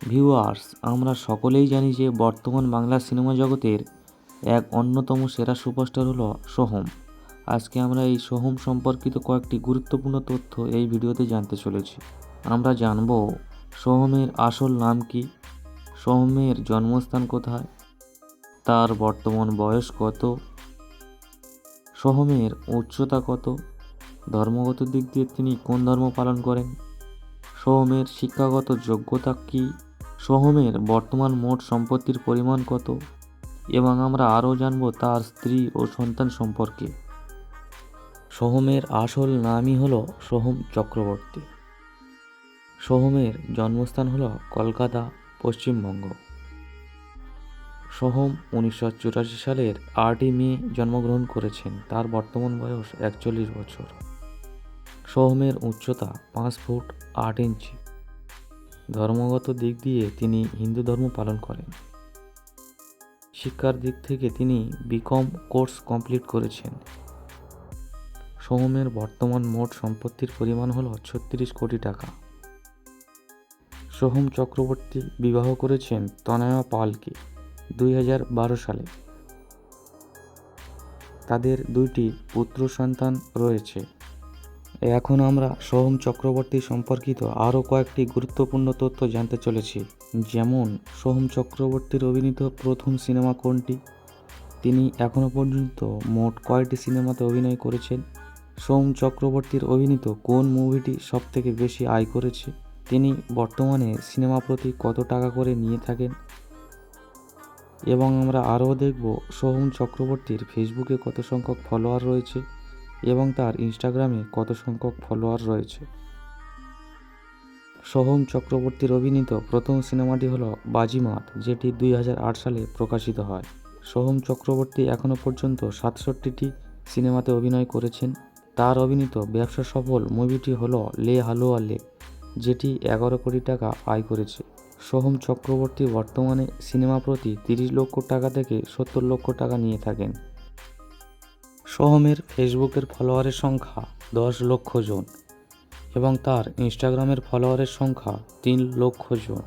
Viewers, আমরা সকলেই জানি যে বর্তমান বাংলা সিনেমা জগতের এক অন্যতম সেরা সুপারস্টার হলো সোহম। আজকে আমরা এই সোহম সম্পর্কিত কয়েকটি গুরুত্বপূর্ণ তথ্য এই ভিডিওতে জানতে চলেছি। আমরা জানব সোহমের আসল নাম কি, সোহমের জন্মস্থান কোথায়, তার বর্তমান বয়স কত, সোহমের উচ্চতা কত, ধর্মগত দিক দিয়ে তিনি কোন ধর্ম পালন করেন, সোহমের শিক্ষাগত যোগ্যতা কী সোহমের বর্তমান মোট সম্পত্তির পরিমাণ কত? এবং আমরা আরও জানব তার স্ত্রী ও সন্তান সম্পর্কে। সোহমের আসল নামই হল সোহম চক্রবর্তী। সোহমের জন্মস্থান হল কলকাতা, পশ্চিমবঙ্গ। সোহম উনিশশো চুরাশি সালের আটই মে জন্মগ্রহণ করেছেন। তার বর্তমান বয়স একচল্লিশ বছর। সোহমের উচ্চতা পাঁচ ফুট আট ইঞ্চি। ধর্মগত দিক দিয়ে তিনি হিন্দু ধর্ম পালন করেন। শিক্ষার দিক থেকে তিনি বিকম কোর্স কমপ্লিট করেছেন। সোহমের বর্তমান মোট সম্পত্তির পরিমাণ হল ছত্রিশ কোটি টাকা। সোহম চক্রবর্তী বিবাহ করেছেন তনয়া পালকে দুই হাজার বারো সালে। তাদের দুইটি পুত্র সন্তান রয়েছে। এখন আমরা সোহম চক্রবর্তী সম্পর্কিত আরও কয়েকটি গুরুত্বপূর্ণ তথ্য জানতে চলেছি। যেমন, সোহম চক্রবর্তীর অভিনীত প্রথম সিনেমা কোনটি? তিনি এখনও পর্যন্ত মোট কয়টি সিনেমাতে অভিনয় করেছেন? সোম চক্রবর্তীর অভিনীত কোন মুভিটি সবথেকে বেশি আয় করেছে? তিনি বর্তমানে সিনেমা প্রতি কত টাকা করে নিয়ে থাকেন? এবং আমরা আরও দেখব সোহম চক্রবর্তীর ফেসবুকে কত সংখ্যক ফলোয়ার রয়েছে। এবং তার ইনস্টাগ্রামে কত সংখ্যক ফলোয়ার রয়েছে। সোহম চক্রবর্তীর অভিনীত প্রথম সিনেমাটি হলো বাজিমাত, যেটি দুই হাজার আট সালে প্রকাশিত হয়। সোহম চক্রবর্তী এখনও পর্যন্ত সাতষট্টিটি সিনেমাতে অভিনয় করেছেন। তার অভিনীত ব্যবসা সফল মুভিটি হলো লে হালুয়া লে, যেটি এগারো কোটি টাকা আয় করেছে। সোহম চক্রবর্তী বর্তমানে সিনেমা প্রতি তিরিশ লক্ষ টাকা থেকে সত্তর লক্ষ টাকা নিয়ে থাকেন। সোহমের ফেসবুকের ফলোয়ারের সংখ্যা দশ লক্ষ জন এবং তার ইনস্টাগ্রামের ফলোয়ারের সংখ্যা তিন লক্ষ জন।